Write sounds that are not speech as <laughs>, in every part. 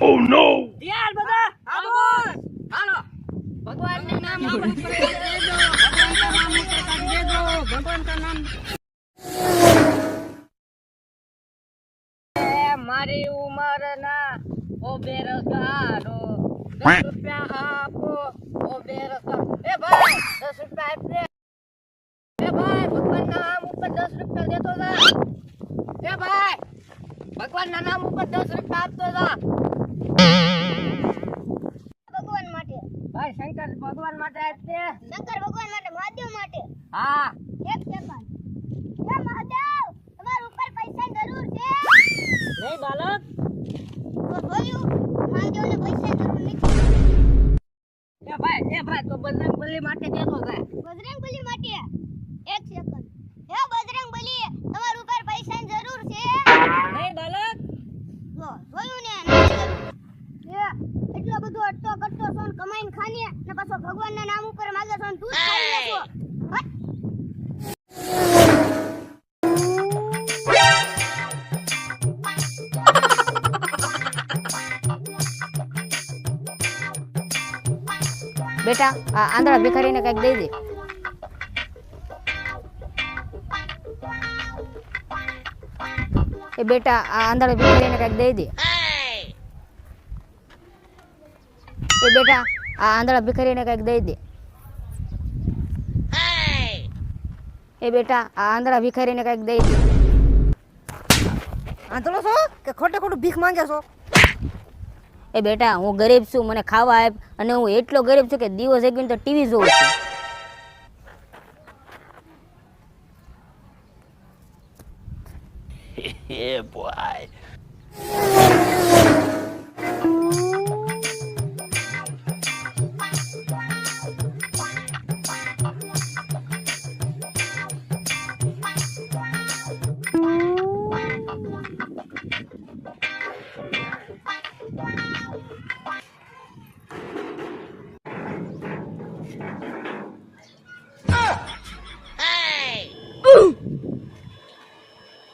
તૈયાર બધા! આવો! હાલો ભગવાનનું નામ આપણે દેજો ભગવાનનું નામ ઉપર દેજો ભગવાનનું નામ એ મારી ઉમર ના ઓ બેરોજગારો દસ રૂપિયા આપો ઓ બેરોજગાર એ ભાઈ દસ રૂપિયા આપે એ ભાઈ ભગવાન ના નામ ઉપર દસ રૂપિયા દેતો જા. એ ભાઈ ભગવાન ના નામ ઉપર દસ રૂપિયા આપતો જા. ભગવાન માટે. ભાઈ શંકર ભગવાન માટે આપજે શંકર ભગવાન માટે મહાદેવ માટે. હા. એક સેકન્ડ. હે મહાદેવ તમારા ઉપર પૈસાની જરૂર છે. નહીં બાલક. તો જોયું મહાદેવને પૈસાની જરૂર નથી. એ ભાઈ એ ભાઈ તો બજરંગ બલી માટે દેતો બજરંગબલી માટે? બેટા, આ આંધળા ભિખારીને કંઈક દઈ દે. એ બેટા, આ આંધળા ભિખારીને કંઈક દઈ દે. એ બેટા, આ આંધળા ભિખારીને કંઈક દઈ દે. એ બેટા, આ આંધળા ભિખારીને કંઈક દઈ દે. આંધળો છો કે ખોટે ખોટું ભીખ માંગે છો? એ બેટા, હું ગરીબ છું, મને ખાવા આપ, અને હું એટલો ગરીબ છું કે દિવસ એક તો ટીવી જોઉં છું. <laughs>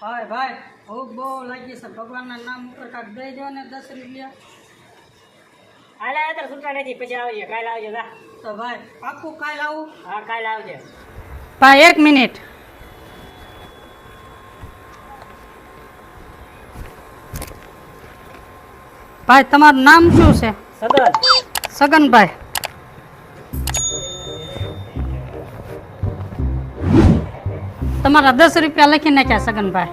ભાઈ ભાઈ ભૂખ બહુ લાગી છે. ભગવાનના નામ ઉપર કાંક દઈ દો ને દસ રૂપિયા. હાલે અત્યારે છૂટા નથી પછી આવજે કાલે આવજો જા. તો ભાઈ પાક્કું કાલ આવું? હા કાલે આવજે. ભાઈ એક મિનિટ. ભાઈ તમારું નામ શું છે? સગન સગનભાઈ. તમારા દસ રૂપિયા લખી નાખ્યા સગનભાઈ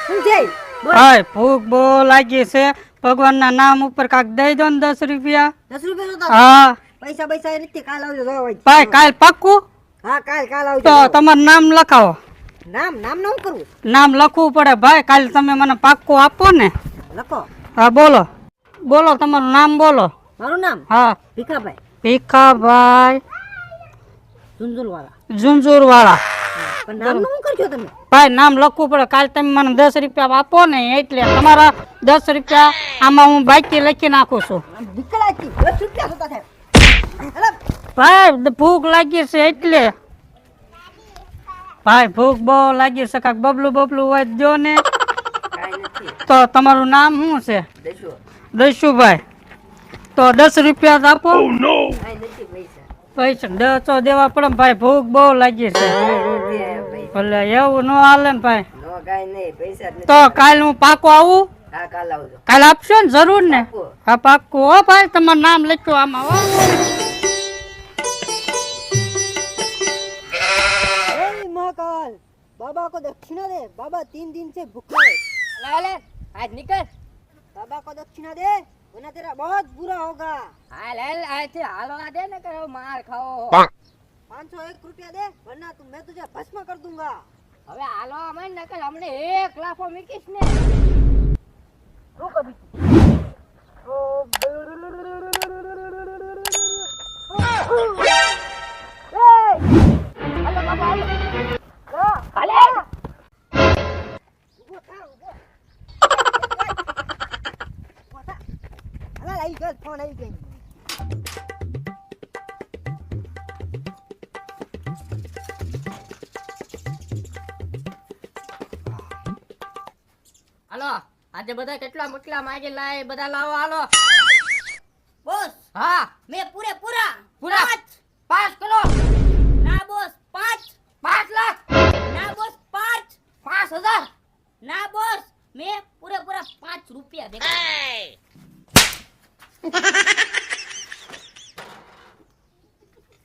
શું છે ભાઈ ભૂખ બહુ લાગી છે ભગવાનના નામ ઉપર કાક દઈ દો ને દસ રૂપિયા. દસ રૂપિયા હા. પૈસા પૈસા કાલ આવજો ભાઈ કાલ પાક્કું? હા કાલ કાલ આવજો તો તમારું નામ લખાવો. નામ નામનું કરવું નામ લખવું પડે. ભાઈ કાલ તમે મને પાક્કું આપો ને. લખો. હા બોલો. બોલો તમારું નામ બોલો. મારું નામ? હા. ભીખાભાઈ. ભીખાભાઈ. ઝુંઝુલવાળા ઝુંઝુર ભાઈ નામ લખવું પડે. કાલે તમે મને દસ રૂપિયા આપો ને એટલે તમારા દસ રૂપિયા આમાં હું બાકી લખી નાખું છું. ભાઈ ભૂખ લાગી છે એટલે. ભાઈ ભૂખ બહુ લાગી છે. કાંઈક બબલું બબલું હોય જો ને. તો તમારું નામ શું છે? દસ્યુભાઈ તો દસ રૂપિયા તો આપો. પૈસા. દસ દેવા પડે ભાઈ ભૂખ બહુ લાગી છે. ભલે એવું ન હાલે ને ભાઈ તો કાલ હું પાકો આવું કાલ આપશો ને જરૂર ને હા પાક્કું હો ભાઈ તમારું નામ લખ્યું આમાં હો ए महाकाल बाबा को दक्षिणा दे बाबा तीन दिन से भूखा है હાલે આજ નીકળ बाबा को दक्षिणा दे वरना तेरा बहुत बुरा होगा હાલ હાલ આજથી હાલવા દે ને કે માર ખાઓ पाँच પાંચસો એક રૂપિયા દે વરના તું મેં તુજે ભસ્મ કર દૂંગા હવે હાલો અમે નકલ હમણે એક લાફો મીકીશ ને. શું કભી ફોન આવી ગયો. આજે બધા કેટલા મુટલા માગી લાય બધા લાવો હાલો. બોસ હા. મેં પૂરે પૂરા પૂરા. પાંચ. કિલો. ના બોસ પાંચ. પાંચ લાખ. ના બોસ પાંચ. પાંચ હજાર. ના બોસ મે પૂરે પૂરા પાંચ રૂપિયા ભેગા.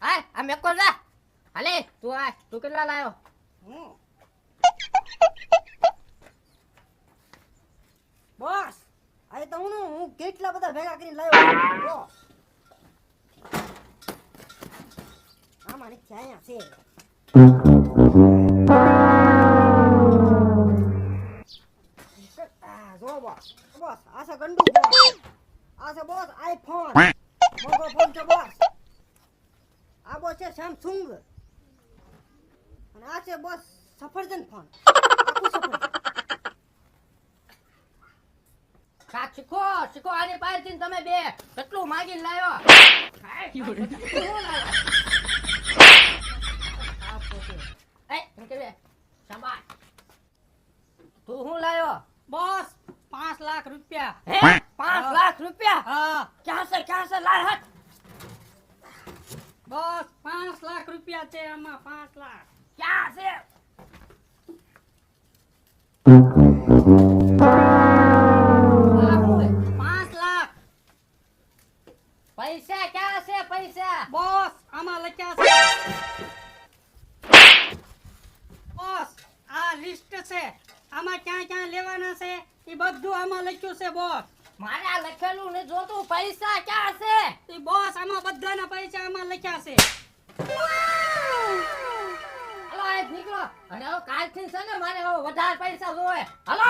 હાય આ મેકો જા. હાલે તું આ તું કેટલા લાયો? બોસ. આ તો હું હું કેટલા બધા ભેગા કરીને લાવ્યો જો. આમાં નથી છે? આ જો બોસ. બોસ. આ છે ગંડુ આ બોસ આઈફોન. મોટો ફોન બોસ. આ બોસ છે સેમસંગ અને આ છે બોસ સફરજન ફોન આખું સફરજન કાક શીખો શીખો આની પાસેથી તમે બે. કેટલું માગીને શાબાશ. તું શું લાવ્યો? બસ પાંચ લાખ રૂપિયા. હે? પાંચ? લાખ રૂપિયા? હા. ક્યાં છે ક્યાં છે લાય હટ બસ પાંચ લાખ રૂપિયા છે આમાં પાંચ લાખ. ક્યાં છે? છે? એ બધું આમાં લખ્યું છે બોસ. મારે આ લખેલું ને જોતું પૈસા ક્યાં છે? એ બોસ આમાં બધાના પૈસા આમાં લખ્યા છે. હલો આ નીકળો. અને હવે કાલથી છે ને મારે હવે વધારે પૈસા જોવે હાલો